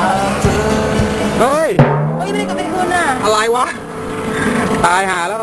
เฮ้ย เฮ้ยไม่ได้กับเป็คุณอะ อะไรวะ ตายหาแล้ว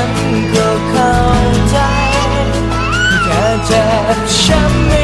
ันก็เข้าใจแค่เจ็บช้ำ